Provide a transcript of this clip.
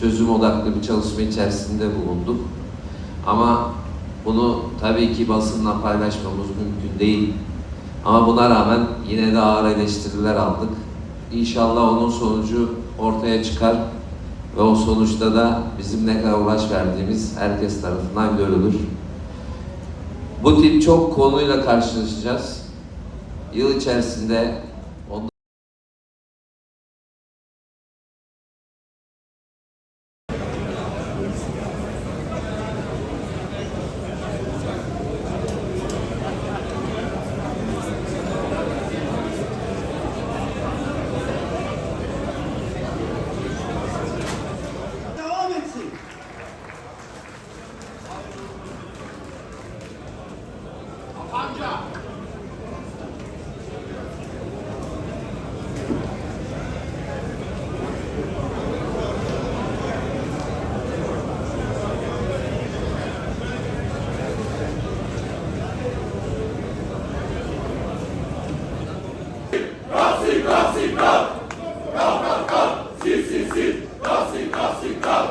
çözüm odaklı bir çalışma içerisinde bulunduk. Ama bunu tabii ki basınla paylaşmamız mümkün değil. Ama buna rağmen yine de ağır eleştiriler aldık. İnşallah onun sonucu ortaya çıkar ve o sonuçta da bizim ne kadar uğraş verdiğimiz herkes tarafından görülür. Bu tip çok konuyla karşılaşacağız. Yıl içerisinde Classica! Classica! Si, si, si! Classica! Classica!